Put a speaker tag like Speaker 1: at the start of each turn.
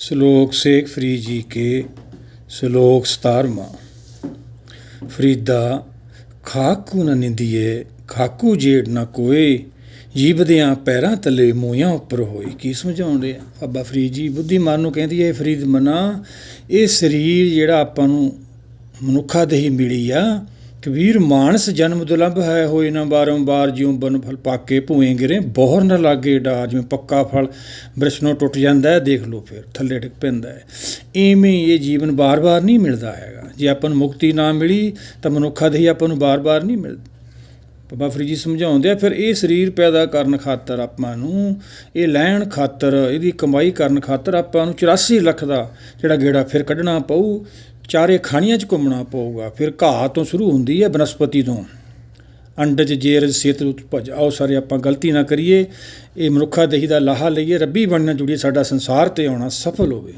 Speaker 1: ਸ਼ਲੋਕ ਸੇਖ ਫਰੀਦ ਜੀ ਕੇ ਸ਼ਲੋਕ ਸਤਾਰਵਾਂ। ਫਰੀਦਾ, ਖਾਕੂ ਨ ਨਿੰਦੀਏ, ਖਾਕੂ ਜੇੜ ਨਾ ਕੋਏ, ਜੀਵਦਿਆਂ ਪੈਰਾਂ ਤਲੇ ਮੋਇਆਂ ਉੱਪਰ ਹੋਈ ਕੀ ਸਮਝਾਉਂਦੇ ਆ? ਬਾਬਾ ਫਰੀਦ ਜੀ, ਬੁੱਧੀਮਾਨ ਨੂੰ ਕਹਿੰਦੀ ਹੈ ਫਰੀਦ ਮਨਾ, ਇਹ ਸਰੀਰ ਜਿਹੜਾ ਆਪਾਂ ਨੂੰ ਮਨੁੱਖਾ ਦੇਹੀ ਮਿਲੀ ਆ ਕਬੀਰ, ਮਾਨਸ ਜਨਮ ਦੁਲੰਭ ਹੈ, ਹੋਏ ਨਾ ਬਾਰੰਬਾਰ ਜਿਉ ਬਨ ਫਲ ਪਾਕੇ ਭੂਏ ਗਿਰੇ। ਬੋਹਰ ਨਾ ਲਾਗੇ ਡਾ ਜਿਵੇਂ ਪੱਕਾ ਫਲ ਬ੍ਰਿਸ਼ਨੋਂ ਟੁੱਟ ਜਾਂਦਾ ਹੈ, ਦੇਖ ਲਓ ਫਿਰ, ਥੱਲੇ ਡਿੱਗ ਪੈਂਦਾ ਹੈ। ਇਵੇਂ ਇਹ ਜੀਵਨ ਬਾਰ-ਬਾਰ ਨਹੀਂ ਮਿਲਦਾ ਹੈਗਾ। ਜੇ ਆਪਾਂ ਨੂੰ ਮੁਕਤੀ ਨਾ ਮਿਲੀ, ਤਾਂ ਮਨੁੱਖਾ ਦੇਹੀ ਆਪਾਂ ਨੂੰ ਬਾਰ-ਬਾਰ ਨਹੀਂ ਮਿਲਦਾ। ਬਾਬਾ ਫਰੀਦ ਜੀ ਸਮਝਾਉਂਦੇ ਆ, ਫਿਰ ਇਹ ਸਰੀਰ ਪੈਦਾ ਕਰਨ ਖਾਤਰ ਆਪਾਂ ਨੂੰ, ਇਹ ਲੈਣ ਖਾਤਰ, ਇਹਦੀ ਕਮਾਈ ਕਰਨ ਖਾਤਰ ਆਪਾਂ ਨੂੰ 84 ਲੱਖ ਦਾ ਜਿਹੜਾ ਗੇੜਾ ਫਿਰ ਕੱਢਣਾ ਪਊ। ਚਾਰੇ ਖਾਣੀਆਂ 'ਚ ਘੁੰਮਣਾ ਪਊਗਾ। ਫਿਰ ਘਾਹ ਤੋਂ ਸ਼ੁਰੂ ਹੁੰਦੀ ਹੈ ਬਨਸਪਤੀ ਤੋਂ। ਅੰਡਜ ਜੇਰਜ ਸੇਤ ਉਤਪਜ ਆਓ ਸਾਰੇ ਆਪਾਂ ਗਲਤੀ ਨਾ ਕਰੀਏ। ਇਹ ਮਨੁੱਖਾ ਦੇਹੀ ਦਾ ਲਾਹਾ ਲਈਏ। ਰੱਬੀ ਬਣਨਾ ਜੁੜੀਏ। ਸਾਡਾ ਸੰਸਾਰ ਤੇ ਆਉਣਾ ਸਫਲ ਹੋਵੇ।